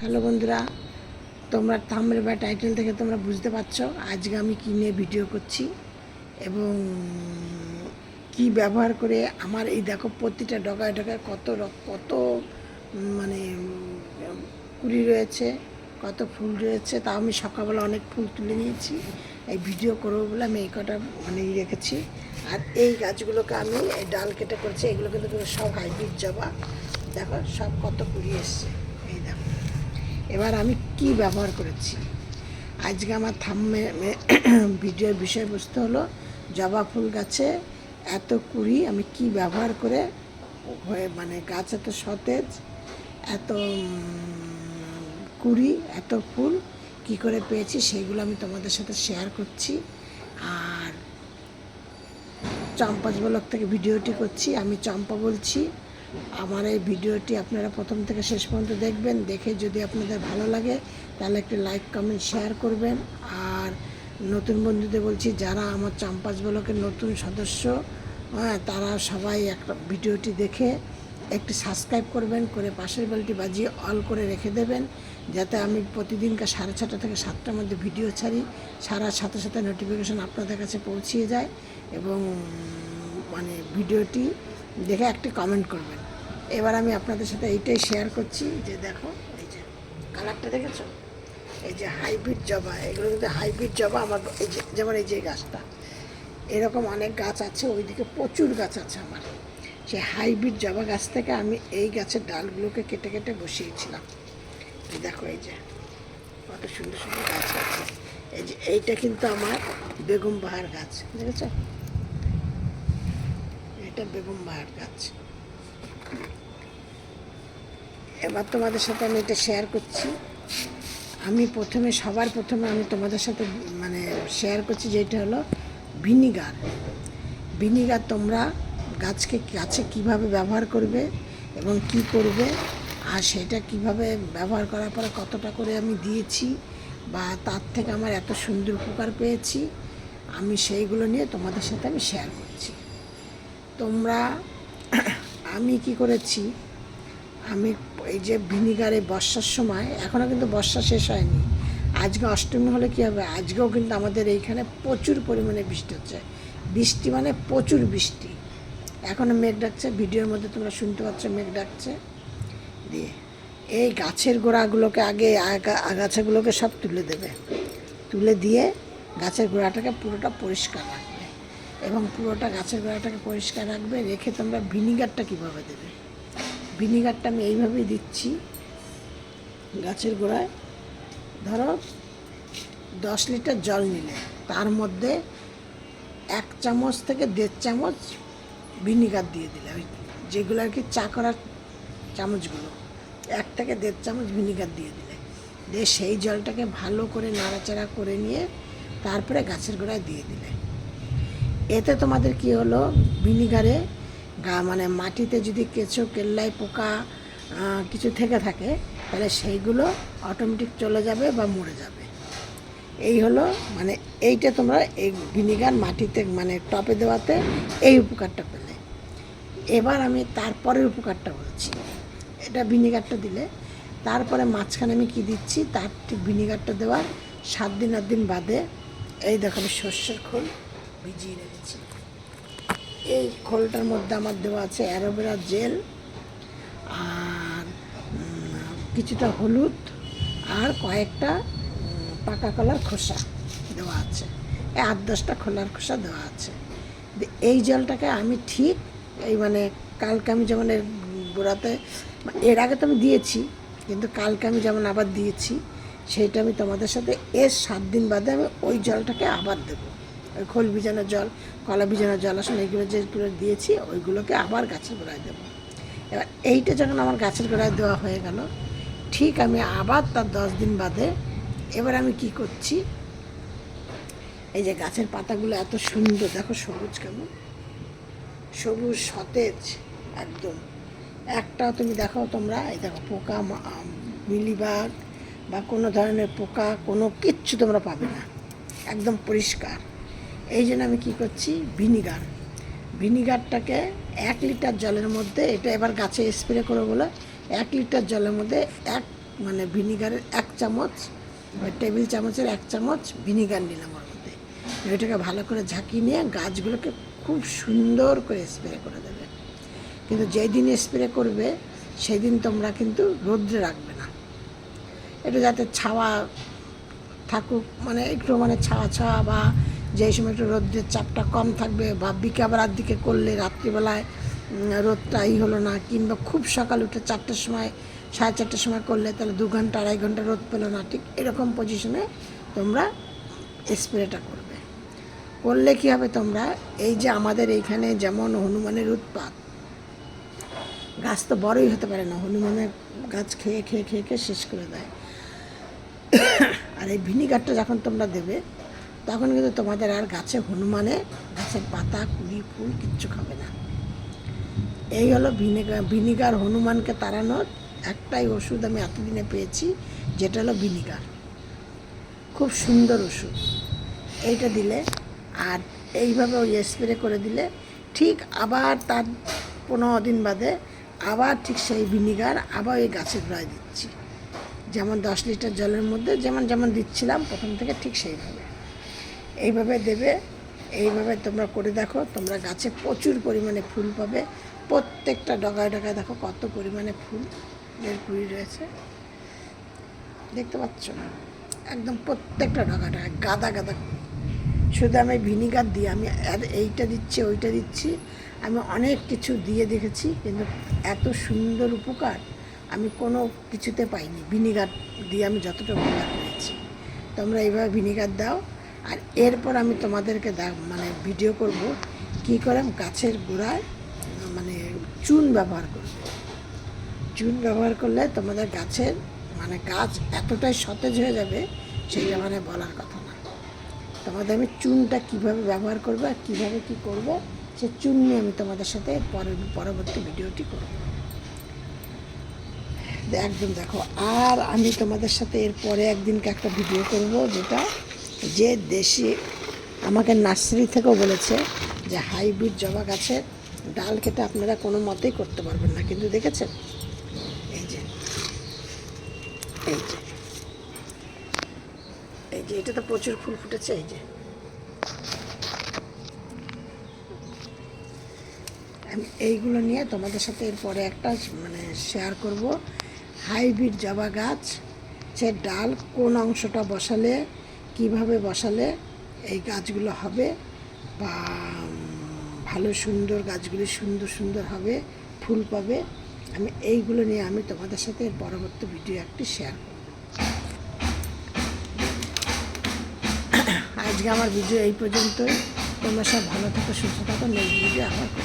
Hello বন্ধুরা, তোমরা থামের বা টাইটেল থেকে তোমরা বুঝতে পারছ আজকে আমি কী নিয়ে ভিডিও করছি এবং কি ব্যবহার করে আমার এই দেখো প্রতিটা ডগায় ডগায় কত কত মানে কুড়ি রয়েছে, কত ফুল রয়েছে, তাও আমি সকালবেলা অনেক ফুল তুলে নিয়েছি। এই ভিডিও করব বলে আমি এই কটা মানে রেখেছি। আর এই গাছগুলোকে আমি ডাল কেটে করছি, এগুলো কিন্তু সব হাইব্রিড জবা। দেখো সব কত কুড়ি এসছে। এবার আমি কি ব্যবহার করেছি? আজকে আমার থাম্মে ভিডিওর বিষয়বস্তু হলো জবা ফুল গাছে এত কুড়ি আমি কি ব্যবহার করে হয়ে মানে গাছ এত সতেজ, এত কুড়ি, এত ফুল কি করে পেয়েছি সেইগুলো আমি তোমাদের সাথে শেয়ার করছি। আর চম্পাজ ব্লক থেকে ভিডিওটি করছি, আমি চম্পা বলছি। আমার এই ভিডিওটি আপনারা প্রথম থেকে শেষ পর্যন্ত দেখবেন, দেখে যদি আপনাদের ভালো লাগে, তাহলে একটি লাইক কমেন্ট শেয়ার করবেন। আর নতুন বন্ধুদের বলছি, যারা আমার চাম্পাস ব্লকের নতুন সদস্য হ্যাঁ তারা সবাই একটা ভিডিওটি দেখে একটি সাবস্ক্রাইব করবেন, করে পাশের বেলটি বাজিয়ে অল করে রেখে দেবেন, যাতে আমি প্রতিদিনকার সাড়ে ছটা থেকে সাতটার মধ্যে ভিডিও ছাড়ি সারার সাথে সাথে নোটিফিকেশন আপনাদের কাছে পৌঁছিয়ে যায় এবং মানে ভিডিওটি দেখে একটি কমেন্ট করবেন। এবার আমি আপনাদের সাথে এইটাই শেয়ার করছি যে দেখো, এই যে কালারটা দেখেছ? এই যে হাইব্রিড জবা, এগুলো কিন্তু হাইব্রিড জবা, আমার এই যে, যেমন এই যে গাছটা, এরকম অনেক গাছ আছে, ওইদিকে প্রচুর গাছ আছে আমার। সেই হাইব্রিড জবা গাছ থেকে আমি এই গাছের ডালগুলোকে কেটে কেটে বসিয়েছিলাম। দেখো, এই যে, কত সুন্দর সুন্দর গাছ আছে। এই যে, এইটা কিন্তু আমার বেগম বাহার গাছ, দেখেছ? এটা বেগম বাহার গাছ। এবার তোমাদের সাথে আমি এটা শেয়ার করছি। আমি প্রথমে, সবার প্রথমে আমি তোমাদের সাথে মানে শেয়ার করছি যেটা হলো ভিনিগার। ভিনিগার তোমরা গাছকে গাছে কীভাবে ব্যবহার করবে এবং কি করবে আর সেটা কীভাবে ব্যবহার করার পরে কতটা করে আমি দিয়েছি বা তার থেকে আমার এত সুন্দর উপকার পেয়েছি, আমি সেইগুলো নিয়ে তোমাদের সাথে আমি শেয়ার করছি। তোমরা আমি কি করেছি? আমি এই যে ভিনিগারে বর্ষার সময় এখনও কিন্তু বর্ষা শেষ হয়নি। আজকে অষ্টমী হলে কী হবে? আজকেও কিন্তু আমাদের এইখানে প্রচুর পরিমাণে বৃষ্টি হচ্ছে। বৃষ্টি মানে প্রচুর বৃষ্টি। এখনও মেঘ ডাকছে, ভিডিওর মধ্যে তোমরা শুনতে পাচ্ছ মেঘ ডাকছে। দিয়ে এই গাছের গোড়াগুলোকে আগে আগা- আগাছাগুলোকে সব তুলে দেবে। তুলে দিয়ে গাছের গোড়াটাকে পুরোটা পরিষ্কার রাখবে। এবং পুরোটা গাছের গোড়াটাকে পরিষ্কার রাখবে, রেখে তোমরা ভিনিগারটা কীভাবে দেবে? ভিনিগারটা আমি এইভাবেই দিচ্ছি গাছের গোড়ায়। ধরো দশ লিটার জল নিলে, তার মধ্যে এক চামচ থেকে দেড় চামচ ভিনিগার দিয়ে দিলে, ওই যেগুলো আর কি চা করার চামচগুলো, এক থেকে দেড় চামচ ভিনিগার দিয়ে দিলে। দিয়ে সেই জলটাকে ভালো করে নাড়াচাড়া করে নিয়ে তারপরে গাছের গোড়ায় দিয়ে দিলে। এতে তোমাদের কি হলো? ভিনিগারে গা মানে মাটিতে যদি কেঁচো কেল্লাই পোকা কিছু থেকে থাকে, তাহলে সেইগুলো অটোমেটিক চলে যাবে বা মরে যাবে। এই হলো মানে এইটা তোমরা এই ভিনিগার মাটিতে মানে টপে দেওয়াতে এই উপকারটা পেলে। এবার আমি তারপরের উপকারটা বলছি। এটা ভিনিগারটা দিলে। তারপরে মাঝখানে আমি কি দিচ্ছি? তার ঠিক ভিনিগারটা দেওয়ার সাত দিন আট দিন বাদে, এই দেখো আমি সর্ষের খোল। ভিজিয়ে রেখেছি। এই খোলটার মধ্যে আমার দেওয়া আছে অ্যালোভেরা জেল আর কিছুটা হলুদ আর কয়েকটা পাকা কলার খোসা দেওয়া আছে। এই আট দশটা খোলার খোসা দেওয়া আছে। এই জলটাকে আমি ঠিক এই মানে কালকে আমি যেমন এর গোড়াতে এর আগে তো আমি দিয়েছি, কিন্তু কালকে আমি যেমন আবার দিয়েছি, সেইটা আমি তোমাদের সাথে এর সাত দিন বাদে আমি ওই জলটাকে আবার দেবো। খোল ভিজানো জল, কলা ভিজানো জল আসলে এইগুলো যেগুলো দিয়েছি, ওইগুলোকে আবার গাছের গোড়ায় দেবো। এবার এইটা যখন আমার গাছের গোড়ায় দেওয়া হয়ে গেল, ঠিক আমি আবার তার দশ দিন বাদে এবার আমি কি করছি? এই যে গাছের পাতাগুলো এত সুন্দর, দেখো সবুজ কেমন? সবুজ, সতেজ, একদম। একটাও তুমি দেখো তোমরা, এই দেখো পোকা মিলিবাগ বা কোনো ধরনের পোকা, কোনো কিচ্ছু তোমরা পাবে না। একদম পরিষ্কার। এই জন্য আমি কি করছি? ভিনিগার। ভিনিগারটাকে এক লিটার জলের মধ্যে, এটা এবার গাছে স্প্রে করে বলে, এক লিটার জলের মধ্যে এক মানে ভিনিগারের এক চামচ টেবিল চামচের এক চামচ ভিনিগার নিলাম ওর মধ্যে। ওইটাকে ভালো করে ঝাঁকিয়ে নিয়ে গাছগুলোকে খুব সুন্দর করে স্প্রে করে দেবে। কিন্তু যেই দিন স্প্রে করবে, সেই দিন তোমরা কিন্তু রোদ্রে রাখবে না। এটা যাতে ছাওয়া থাকুক মানে একটু মানে ছাওয়া ছাওয়া বা যেই সময় একটু রোদ্রের চাপটা কম থাকবে বা বিকাবেলার দিকে করলে রাত্রিবেলায় উম, রোদটা ই হলো না। কিংবা খুব সকাল উঠে চারটের সময় সাড়ে চারটের সময় করলে তাহলে দু ঘণ্টা আড়াই ঘণ্টা রোদ পেল না। ঠিক এরকম পজিশনে তোমরা স্প্রেটা করবে। করলে কি হবে তোমরা? এই যে আমাদের এইখানে যেমন হনুমানের উৎপাত গাছ তো বড়ই হতে পারে না। হনুমানের গাছ খেয়ে খেয়ে খেয়ে খেয়ে শেষ করে দেয়। আর এই ভিনিগারটা যখন তোমরা দেবে তখন কিন্তু তোমাদের আর গাছে হনুমানে, গাছের পাতা, কুড়ি, ফুল কিচ্ছু খাবে না। এই হলো ভিনেগার, ভিনিগার হনুমানকে তাড়ানোর একটাই ওষুধ আমি এতদিনে পেয়েছি, যেটা হলো ভিনিগার। খুব সুন্দর ওষুধ। এইটা দিলে আর এইভাবে ওই স্প্রে করে দিলে ঠিক আবার তার পনেরো দিন বাদে আবার ঠিক সেই ভিনিগার আবার ওই গাছের গোড়ায় দিচ্ছি। যেমন দশ লিটার জলের মধ্যে, যেমন যেমন দিচ্ছিলাম, প্রথম থেকে ঠিক সেইভাবে। এইভাবে দেবে, এইভাবে তোমরা করে দেখো, তোমরা গাছে প্রচুর পরিমাণে ফুল পাবে। প্রত্যেকটা ডগায় ডগায় দেখো কত পরিমাণে ফুল এর কুড়ি রয়েছে। দেখতে পাচ্ছ? না একদম প্রত্যেকটা ডগা ডগায়, গাদা গাদা। শুধু আমি ভিনিগার দিই, আমি এইটা দিচ্ছি, ওইটা দিচ্ছি। আমি অনেক কিছু দিয়ে দেখেছি, কিন্তু এত সুন্দর উপকার আমি কোনো কিছুতে পাইনি। ভিনিগার দিয়ে আমি যতটা উপকার পেয়েছি। তোমরা এইভাবে ভিনিগার দাও আর এরপর আমি তোমাদেরকে মানে ভিডিও করব কি করে গাছের গোড়ায় মানে চুন ব্যবহার করবে। চুন ব্যবহার করলে তোমাদের গাছের মানে গাছ এতটাই সতেজ হয়ে যাবে সেটা মানে বলার কথা না। তোমাদের আমি চুনটা কীভাবে ব্যবহার করব আর কীভাবে কী করব, সে চুন নিয়ে আমি তোমাদের সাথে পরের, পরবর্তী ভিডিওটি করব। একদম দেখো, আর আমি তোমাদের সাথে এরপরে একদিনকে একটা ভিডিও করব, যেটা যে দেশি, আমাকে নার্সারি থেকেও বলেছে যে হাইব্রিড জবা গাছের ডাল কেটে আপনারা কোনো মতেই করতে পারবেন না। কিন্তু দেখেছেন? এই যে এই যে এই যে এটা তো প্রচুর ফুল ফুটেছে, এই যে। এইগুলো নিয়ে তোমাদের সাথে এরপরে একটা মানে শেয়ার করব। হাইব্রিড জবা গাছ সে ডাল কোন অংশটা বসালে কীভাবে বসালে এই গাছগুলো হবে বা ভালো সুন্দর গাছগুলি সুন্দর সুন্দর হবে, ফুল পাবে, আমি এইগুলো নিয়ে আমি তোমাদের সাথে পরবর্তী ভিডিও একটি শেয়ার করব। আজকে আমার ভিডিও এই পর্যন্তই। তোমরা সব ভালো থাকো, সুস্থ থাকো। নেক্সট ভিডিও করব।